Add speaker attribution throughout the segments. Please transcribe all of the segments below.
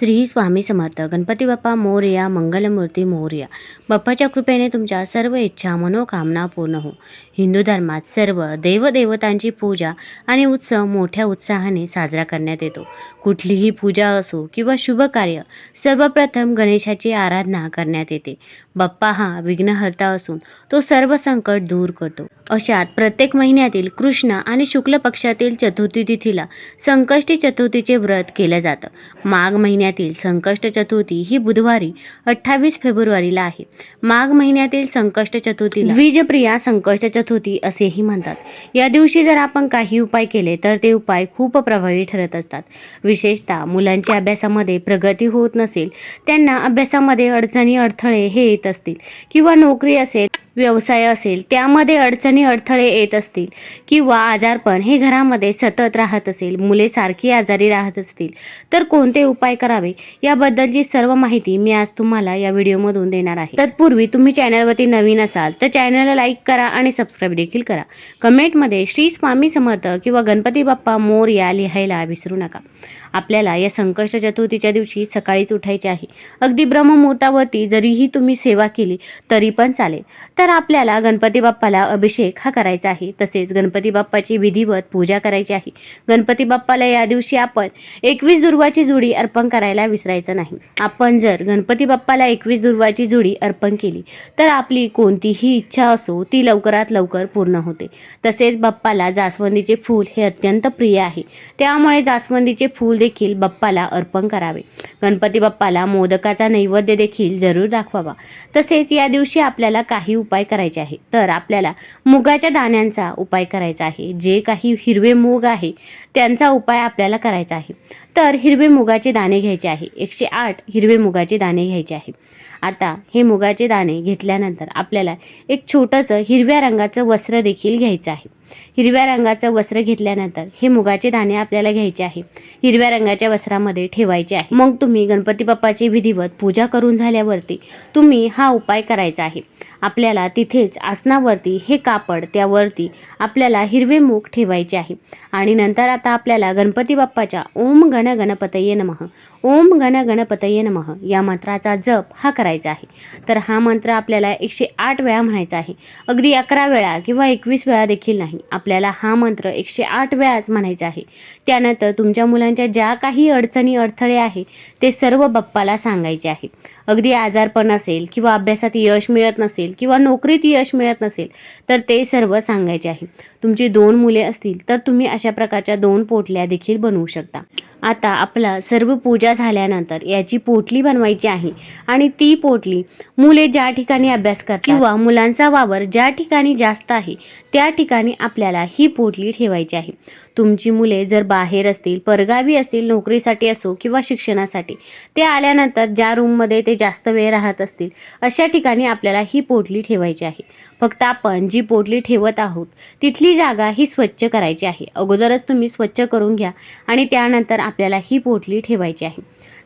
Speaker 1: श्री स्वामी समर्थ. गणपती बाप्पा मोरया मंगलमूर्ती मोरया. बाप्पाच्या कृपेने तुमच्या सर्व इच्छा मनोकामना पूर्ण हो. हिंदू धर्मात सर्व देवदेवतांची पूजा आणि उत्सव मोठ्या उत्साहाने साजरा करण्यात येतो. कुठलीही पूजा असो किंवा शुभ कार्य सर्वप्रथम गणेशाची आराधना करण्यात येते. बाप्पा हा विघ्नहर्ता असून तो सर्व संकट दूर करतो. अशात प्रत्येक महिन्यातील कृष्ण आणि शुक्ल पक्षातील चतुर्थी तिथीला संकष्टी चतुर्थीचे व्रत केलं जातं. माघ महिन्यातील संकष्ट चतुर्थी ही बुधवारी अठ्ठावीस फेब्रुवारीला आहे. माघ महिन्यातील संकष्ट चतुर्थी द्विजप्रिया संकष्ट चतुर्थी असेही म्हणतात. या दिवशी जर आपण काही उपाय केले तर ते उपाय खूप प्रभावी ठरत असतात. विशेषतः मुलांच्या अभ्यासामध्ये प्रगती होत नसेल त्यांना अभ्यासामध्ये अडचणी अडथळे हे येत असतील किंवा नोकरी असेल व्यवसाय असेल त्यामध्ये अडचणी अडथळे येत असतील किंवा आजारपण हे घरामध्ये सतत राहत असेल मुले सारखी आजारी राहत असतील तर कोणते उपाय करावे? याबद्दलची सर्व माहिती मी आज तुम्हाला या व्हिडिओमधून देणार आहे. तत्पूर्वी तुम्ही चॅनलवरती नवीन असाल तर चॅनलला लाईक करा आणि सबस्क्राईब देखील करा. कमेंटमध्ये श्री स्वामी समर्थ किंवा गणपती बाप्पा मोर या लिहायला विसरू नका. आपल्याला या संकष्ट चतुर्थीच्या दिवशी सकाळीच उठायचे आहे. अगदी ब्रह्ममुहूर्तावरती जरीही तुम्ही सेवा केली तरी पण चालेल. तर तर आपल्याला गणपती बाप्पाला अभिषेक हा करायचा आहे. तसेच गणपती बाप्पाची विधिवत पूजा करायची आहे. गणपती बाप्पाला या दिवशी आपण एकवीस दुर्वाची जुडी अर्पण करायला विसरायचं नाही. आपण जर गणपती बाप्पाला एकवीस दुर्वाची जुडी अर्पण केली तर आपली कोणतीही इच्छा असो ती लवकरात लवकर पूर्ण होते. तसेच बाप्पाला जास्वंदीचे फूल हे अत्यंत प्रिय आहे. त्यामुळे जास्वंदीचे फूल देखील बाप्पाला अर्पण करावे. गणपती बाप्पाला मोदकाचा नैवेद्य देखील जरूर दाखवावा. तसेच या दिवशी आपल्याला काही उपाय करायचे आहे. तर आपल्याला मुगाच्या दाण्यांचा उपाय करायचा आहे. जे काही हिरवे मूग आहे त्यांचा उपाय आपल्याला करायचा आहे. तर हिरवे मुगाचे दाणे घ्यायचे आहे. एकशे आठ हिरवे मुगाचे दाणे घ्यायचे आहे. आता हे मुगाचे दाणे घेतल्यानंतर आपल्याला एक छोटंसं हिरव्या रंगाचं वस्त्र देखील घ्यायचं आहे. हिरव्या रंगाचं वस्त्र घेतल्यानंतर हे मुगाचे दाणे आपल्याला घ्यायचे आहे. हिरव्या रंगाच्या वस्त्रामध्ये ठेवायचे आहे. मग तुम्ही गणपती बाप्पाची विधिवत पूजा करून झाल्यावरती तुम्ही हा उपाय करायचा आहे. आपल्याला तिथेच आसनावरती हे कापड त्यावरती आपल्याला हिरवे मूग ठेवायचे आहे. आणि नंतर आता आपल्याला गणपती बाप्पाच्या ओम गण गणपतये नमः. ओम गण गणपतये नमः. या मंत्राचा जप हा करायचा आहे. तर हा मंत्र आपल्याला एकशे आठ वेळा म्हणायचा आहे. अगदी अकरा वेळा किंवा एकवीस वेळा देखील नाही. आपल्याला हा मंत्र एकशे आठ वेळाच म्हणायचा आहे. त्यानंतर तुमच्या मुलांच्या ज्या काही अडचणी अडथळे आहे ते सर्व बाप्पाला सांगायचे आहे. अगदी आजारपण असेल किंवा अभ्यासात यश मिळत नसेल किंवा नोकरीत यश मिळत नसेल तर ते सर्व सांगायचे आहे. तुमची दोन मुले असतील तर तुम्ही अशा प्रकारच्या दोन पोटल्या देखील बनवू शकता. आता आपला सर्व पूजा झाल्यानंतर याची पोटली बनवायची आहे. आणि ती पोटली मुले ज्या ठिकाणी अभ्यास करतात किंवा मुलांचा वावर ज्या ठिकाणी जास्त आहे त्या ठिकाणी आपल्याला ही पोटली ठेवायची आहे. तुमची मुले जर बाहेर असतील परगावी असतील नोकरीसाठी असो किंवा शिक्षणासाठी ते आल्यानंतर ज्या रूममध्ये ते जास्त वेळ राहत असतील अशा ठिकाणी आपल्याला ही पोटली ठेवायची आहे. फक्त आपण जी पोटली ठेवत आहोत तिथली जागा ही स्वच्छ करायची आहे. अगोदरच तुम्ही स्वच्छ करून घ्या आणि त्यानंतर आपल्याला ही पोटली ठेवायची आहे.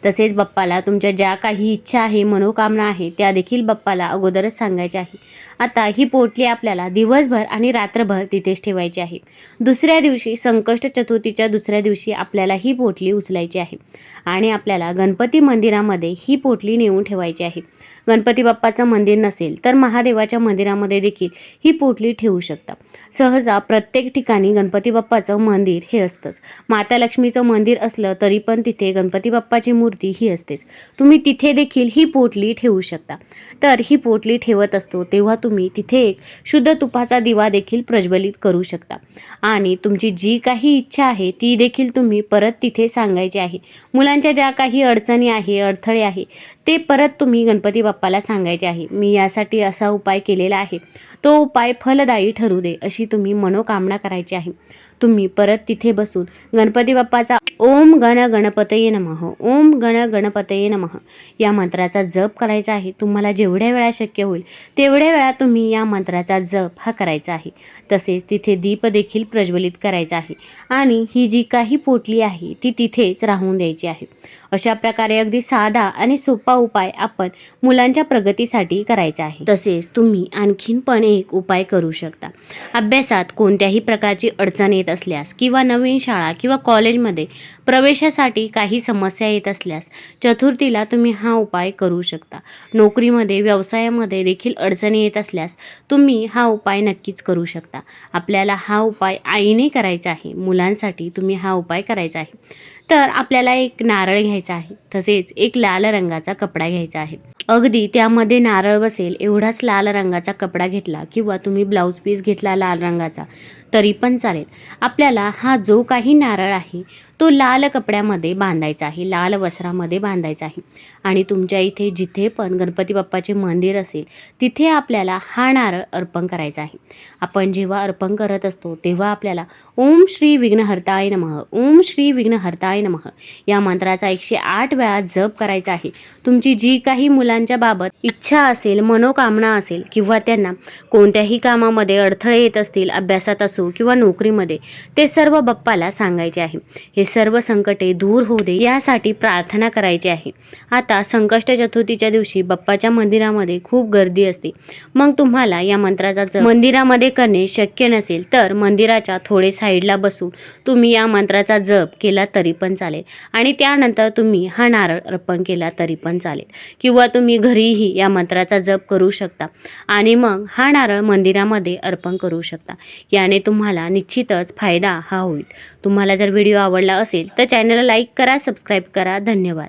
Speaker 1: तसेच बाप्पाला तुमच्या ज्या काही इच्छा आहे मनोकामना आहे त्या देखील बाप्पाला अगोदरच सांगायच्या आहे. आता ही पोटली आपल्याला दिवसभर आणि रात्रभर तिथेच ठेवायची आहे. दुसऱ्या दिवशी संकष्ट चतुर्थीच्या दुसऱ्या दिवशी आपल्याला ही पोटली उचलायची आहे. आणि आपल्याला गणपती मंदिरामध्ये ही पोटली नेऊन ठेवायची आहे. गणपती बाप्पाचं मंदिर नसेल तर महादेवाच्या मंदिरामध्ये देखील ही पोटली ठेवू शकता. सहजा प्रत्येक ठिकाणी गणपती बाप्पाचं मंदिर हे असतंच. माता लक्ष्मीचं मंदिर असलं तरी पण तिथे गणपती बाप्पाची मूर्ती ही असतेच. तुम्ही तिथे देखील ही पोटली ठेवू शकता. तर ही पोटली ठेवत असतो तेव्हा तुम्ही तिथे एक शुद्ध तुपाचा दिवा देखील प्रज्वलित करू शकता. आणि तुमची जी काही इच्छा आहे ती देखील तुम्ही परत तिथे सांगायची आहे. मुलांच्या ज्या काही अडचणी आहे अडथळे आहे ते परत तुम्ही गणपती बाप्पाला सांगायचे आहे. मी यासाठी असा उपाय केलेला आहे. तो उपाय फलदायी ठरू दे अशी तुम्ही मनोकामना करायची आहे. तुम्ही परत तिथे बसून गणपती बाप्पाचा ओम गण गणपतये नमः ओम गण गणपतये नमः. या मंत्राचा जप करायचा आहे. तुम्हाला जेवढ्या वेळा शक्य होईल तेवढ्या वेळा तुम्ही या मंत्राचा जप हा करायचा आहे. तसेच तिथे दीप देखील प्रज्वलित करायचा आहे. आणि ही जी काही पोटली आहे ती तिथेच राहून द्यायची आहे. अशा प्रकारे अगदी साधा आणि सोपा उपाय आपण मुलांच्या प्रगतीसाठी करायचा आहे. तसेच तुम्ही आणखीन पण एक उपाय करू शकता. अभ्यासात कोणत्याही प्रकारची अडचण येत असल्यास किंवा नवीन शाळा किंवा कॉलेजमध्ये प्रवेशासाठी काही समस्या येत असल्यास चतुर्थीला तुम्ही हा उपाय करू शकता. नोकरीमध्ये व्यवसायामध्ये देखील अडचणी येत असल्यास तुम्ही हा उपाय नक्कीच करू शकता. आपल्याला हा उपाय आईने करायचा आहे. मुलांसाठी तुम्ही हा उपाय करायचा आहे. तर आपल्याला एक नारळ घ्यायचा आहे. तसेच एक लाल रंगाचा कपडा घ्यायचा आहे. अगदी त्यामध्ये नारळ बसेल एवढाच लाल रंगाचा कपडा घेतला किंवा तुम्ही ब्लाऊज पीस घेतला लाल रंगाचा तरी पण चालेल. आपल्याला हा जो काही नारळ आहे तो लाल कपड्यामध्ये बांधायचा आहे लाल वस्त्रामध्ये बांधायचा आहे. आणि तुमच्या इथे जिथे पण गणपती बाप्पाचे मंदिर असेल तिथे आपल्याला हा नारळ अर्पण करायचा आहे. आपण जेव्हा अर्पण करत असतो तेव्हा आपल्याला ओम श्री विघ्नहर्ताय नमः ओम श्री विघ्नहर्ताय नमः या मंत्राचा एकशे आठ वेळा जप करायचा आहे. तुमची जी काही मुलांच्या बाबत इच्छा असेल मनोकामना असेल किंवा त्यांना कोणत्याही कामामध्ये अडथळे येत असतील अभ्यासात असो किंवा नोकरीमध्ये ते सर्व बाप्पाला सांगायचे आहे. हे सर्व संकटे दूर होऊ दे यासाठी प्रार्थना करायची आहे. आता संकष्ट चतुर्थीच्या दिवशी बाप्पाच्या मंदिरामध्ये खूप गर्दी असते. मग तुम्हाला या मंत्राचा जप मंदिरामध्ये करणे शक्य नसेल तर मंदिराच्या थोडे साईडला बसून तुम्ही या मंत्राचा जप केला तरी पण चालेल. आणि त्यानंतर तुम्ही हा नारळ अर्पण केला तरी पण चालेल. किंवा तुम्ही घरीही या मंत्राचा जप करू शकता. आणि मग हा नारळ मंदिरामध्ये अर्पण करू शकता. याने तुम्हाला निश्चितच फायदा हा होईल. तुम्हाला जर व्हिडिओ आवडला आवडला असेल तर चॅनलला लाईक करा सबस्क्राईब करा. धन्यवाद.